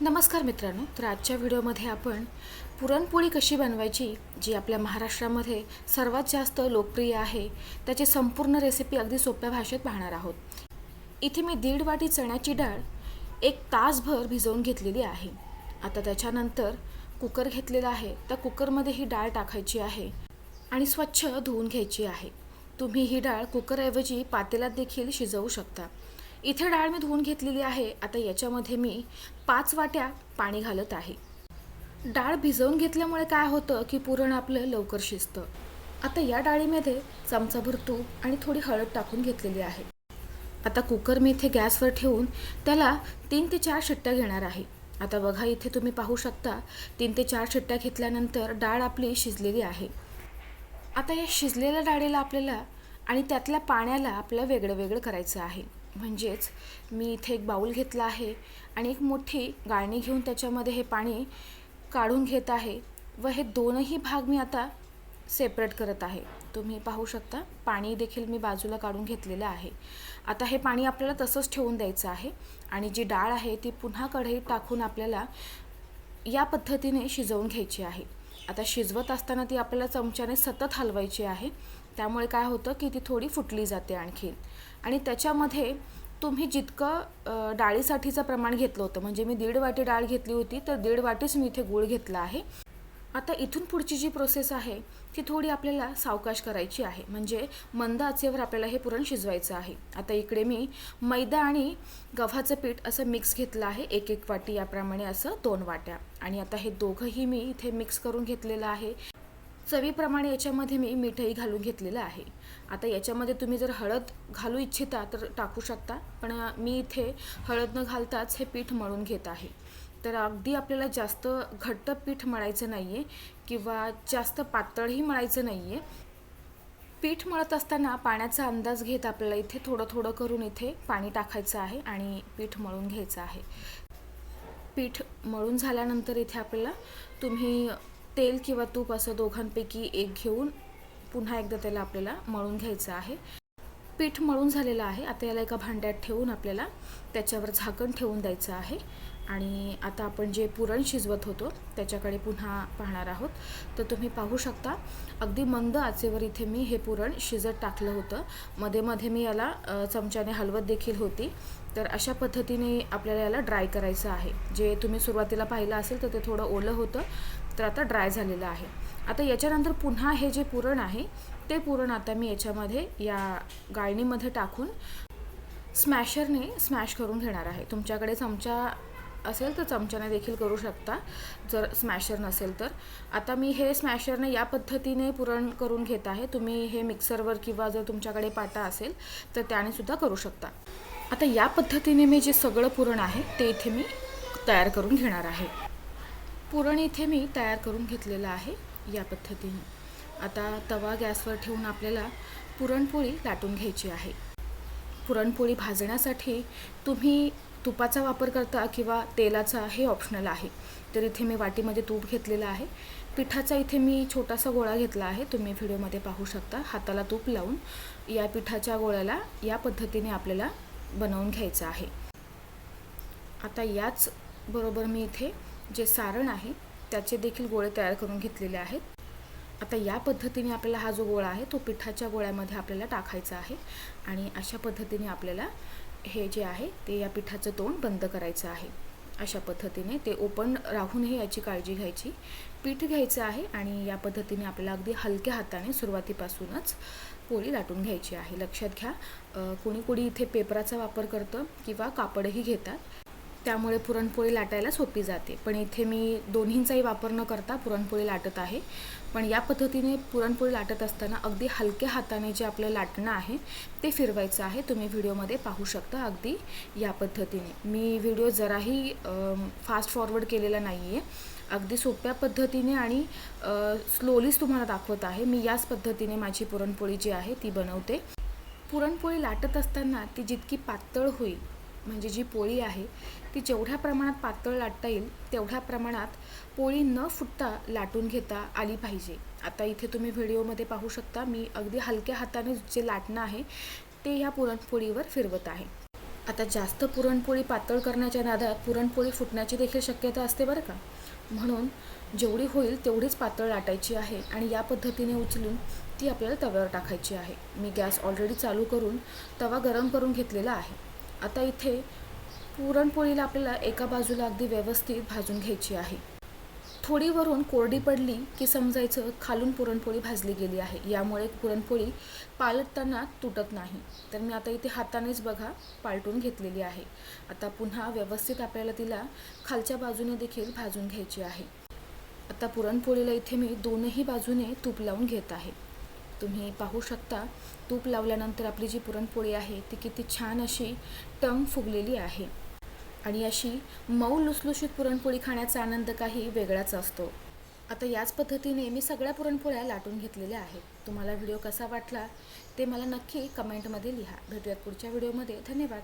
नमस्कार मित्रांनो तर आजच्या व्हिडिओमध्ये आपण पुरणपोळी कशी बनवायची जी आपल्या महाराष्ट्रामध्ये सर्वात जास्त लोकप्रिय आहे त्याची संपूर्ण रेसिपी अगदी सोप्या भाषेत पाहणार आहोत. इथे मी दीड वाटी चण्याची डाळ एक तासभर भिजवून घेतलेली आहे. आता त्याच्यानंतर कुकर घेतलेला आहे. त्या कुकरमध्ये ही डाळ टाकायची आहे आणि स्वच्छ धुवून घ्यायची आहे. तुम्ही ही डाळ कुकरऐवजी पातेल्यात देखील शिजवू शकता. इथे डाळ मी धुवून घेतलेली आहे. आता याच्यामध्ये मी पाच वाट्या पाणी घालत आहे. डाळ भिजवून घेतल्यामुळे काय होतं की पुरण आपलं लवकर शिजतं. आता या डाळीमध्ये चमचाभर तूप आणि थोडी हळद टाकून घेतलेली आहे. आता कुकर मी इथे गॅसवर ठेवून त्याला तीन ते चार शिट्ट्या घेणार आहे. आता बघा इथे तुम्ही पाहू शकता तीन ते चार शिट्ट्या घेतल्यानंतर डाळ आपली शिजलेली आहे. आता या शिजलेल्या डाळीला आपल्याला आणि त्यातल्या पाण्याला आपलं वेगळं वेगळं करायचं आहे. म्हणजेच मी इथे एक बाऊल घेतला आहे आणि एक मोठी गाळणी घेऊन त्याच्यामध्ये हे पाणी काढून घेत आहे व हे दोनही भाग मी आता सेपरेट करत आहे. तुम्ही पाहू शकता पाणी देखील मी बाजूला काढून घेतलेलं आहे. आता हे पाणी आपल्याला तसंच ठेवून द्यायचं आहे आणि जी डाळ आहे ती पुन्हा कढईत टाकून आपल्याला या पद्धतीने शिजवून घ्यायची आहे. आता शिजवत असताना ती आपल्याला चमच्याने सतत हलवायची आहे. त्यामुळे काय होतं की ती थोडी फुटली जाते आणखीन आणि त्याच्यामध्ये तुम्ही जितकं डाळीसाठीचं प्रमाण घेतलं होतं म्हणजे मी दीड वाटी डाळ घेतली होती तर दीड वाटीच मी इथे गूळ घेतला आहे. आता इथून पुढची जी प्रोसेस आहे ती थोडी आपल्याला सावकाश करायची आहे. म्हणजे मंद आचेवर आपल्याला हे पुरण शिजवायचं आहे. आता इकडे मी मैदा आणि गव्हाचं पीठ असं मिक्स घेतलं आहे एक एक वाटी याप्रमाणे असं दोन वाट्या. आणि आता हे दोघंही मी इथे मिक्स करून घेतलेलं आहे. चवीप्रमाणे याच्यामध्ये मी मिठही घालून घेतलेलं आहे. आता याच्यामध्ये तुम्ही जर हळद घालू इच्छिता तर टाकू शकता पण मी इथे हळद न घालताच हे पीठ मळून घेत आहे. तर अगदी आपल्याला जास्त घट्ट पीठ मळायचं नाही आहे किंवा जास्त पातळही मळायचं नाही आहे पीठ मळत असताना पाण्याचा अंदाज घेत आपल्याला इथे थोडं थोडं करून इथे पाणी टाकायचं आहे आणि पीठ मळून घ्यायचं आहे. पीठ मळून झाल्यानंतर इथे आपल्याला तुम्ही तेल किंवा तूप असं दोघांपैकी एक घेऊन पुन्हा एकदा त्याला आपल्याला मळून घ्यायचं आहे. पीठ मळून झालेलं आहे. आता याला एका भांड्यात ठेवून आपल्याला त्याच्यावर झाकण ठेवून द्यायचं आहे. आणि आता आपण जे पुरण शिजवत होतो त्याच्याकडे पुन्हा पाहणार आहोत. तर तुम्ही पाहू शकता अगदी मंद आचेवर इथे मी हे पुरण शिजत टाकलं होतं. मध्ये मध्ये मी याला चमच्याने हलवत देखील होती. तर अशा पद्धतीने आपल्याला याला ड्राय करायचं आहे. जे तुम्ही सुरुवातीला पाहिलं असेल तर ते थोडं ओलं होतं. तर आता ड्राय झालेलं आहे. आता याच्यानंतर पुन्हा हे जे पुरण आहे ते पुरण आता मी याच्यामध्ये या गाळणीमध्ये टाकून स्मॅशरने स्मॅश करून घेणार आहे. तुमच्याकडे चमचा असेल तर चमच्याने देखील करू शकता. जर स्मॅशर नसेल तर. आता मी हे स्मॅशरने या पद्धतीने पुरण करून घेत आहे. तुम्ही हे मिक्सरवर किंवा जर तुमच्याकडे पाटा असेल तर त्याने सुद्धा करू शकता. आता या पद्धतीने मी जे सगळं पुरण आहे ते इथे मी तयार करून घेणार आहे. पुरण इथे मी तयार करून घेतलेलं आहे या पद्धतीने. आता तवा गॅसवर ठेवून आपल्याला पुरणपोळी लाटून घ्यायची आहे. पुरणपोळी भाजण्यासाठी तुम्ही तुपाचा वापर करता किंवा तेलाचा हे ऑप्शनल आहे. तर इथे मी वाटीमध्ये तूप घेतलेलं आहे. पिठाचा इथे मी छोटासा गोळा घेतला आहे. तुम्ही व्हिडिओमध्ये पाहू शकता. हाताला तूप लावून या पिठाच्या गोळ्याला या पद्धतीने आपल्याला बनवून घ्यायचं आहे. आता याच बरोबर मी इथे जे सारण आहे त्याचे देखील गोळे तयार करून घेतलेले आहेत. आता या पद्धतीने आपल्याला हा जो गोळा आहे तो पिठाच्या गोळ्यामध्ये आपल्याला टाकायचा आहे आणि अशा पद्धतीने आपल्याला हे जे आहे ते या पिठाचं तोंड बंद करायचं आहे. अशा पद्धतीने ते ओपन राहूनही याची काळजी घ्यायची. पीठ घ्यायचं आहे आणि या पद्धतीने आपल्याला अगदी हलक्या हाताने सुरुवातीपासूनच पोळी लाटून घ्यायची आहे. लक्षात घ्या कोणी कोणी इथे पेपराचा वापर करतं किंवा कापडही घेतात. त्यामुळे पुरणपोळी लाटायला सोपी जाते. पण इथे मी दोन्हींचाही वापर न करता पुरणपोळी लाटत आहे. पण या पद्धतीने पुरणपोळी लाटत असताना अगदी हलक्या हाताने जे आपलं लाटणं आहे ते फिरवायचं आहे. तुम्ही व्हिडिओमध्ये पाहू शकता अगदी या पद्धतीने. मी व्हिडिओ जराही फास्ट फॉरवर्ड केलेला नाही आहे अगदी सोप्या पद्धतीने आणि स्लोलीच तुम्हाला दाखवत आहे. मी याच पद्धतीने माझी पुरणपोळी जी आहे ती बनवते. पुरणपोळी लाटत असताना ती जितकी पातळ होईल म्हणजे जी पोळी आहे ती जेवढ्या प्रमाणात पातळ लाटता येईल तेवढ्या प्रमाणात पोळी न फुटता लाटून घेता आली पाहिजे. आता इथे तुम्ही व्हिडिओमध्ये पाहू शकता मी अगदी हलक्या हाताने जे लाटणं आहे ते ह्या पुरणपोळीवर फिरवत आहे. आता जास्त पुरणपोळी पातळ करण्याच्या नादात पुरणपोळी फुटण्याची देखील शक्यता असते बरं का? म्हणून जेवढी होईल तेवढीच पातळ लाटायची आहे आणि या पद्धतीने उचलून ती आपल्याला तव्यावर टाकायची आहे. मी गॅस ऑलरेडी चालू करून तवा गरम करून घेतलेला आहे. आता इथे पुरणपोळीला आपल्याला एका बाजूला अगदी व्यवस्थित भाजून घ्यायची आहे. थोडी वरून कोरडी पडली की समजायचं खालून पुरणपोळी भाजली गेली आहे. यामुळे पुरणपोळी पालटताना तुटत नाही. तर मी आता इथे हातानेच बघा पालटून घेतलेली आहे. आता पुन्हा व्यवस्थित आपल्याला तिला खालच्या बाजूने देखील भाजून घ्यायची आहे. आता पुरणपोळीला इथे मी दोनही बाजूने तूप लावून घेत आहे. तुम्ही पाहू शकता तूप लावल्यानंतर आपली जी पुरणपोळी आहे ती किती छान अशी टंग फुगलेली आहे. आणि अशी मऊ लुसलुशीत पुरणपोळी खाण्याचा आनंद काही वेगळाच असतो. आता याच पद्धतीने मी सगळ्या पुरणपोळ्या लाटून घेतलेल्या आहेत. तुम्हाला व्हिडिओ कसा वाटला ते मला नक्की कमेंटमध्ये लिहा. भेटूयात पुढच्या व्हिडिओमध्ये. धन्यवाद.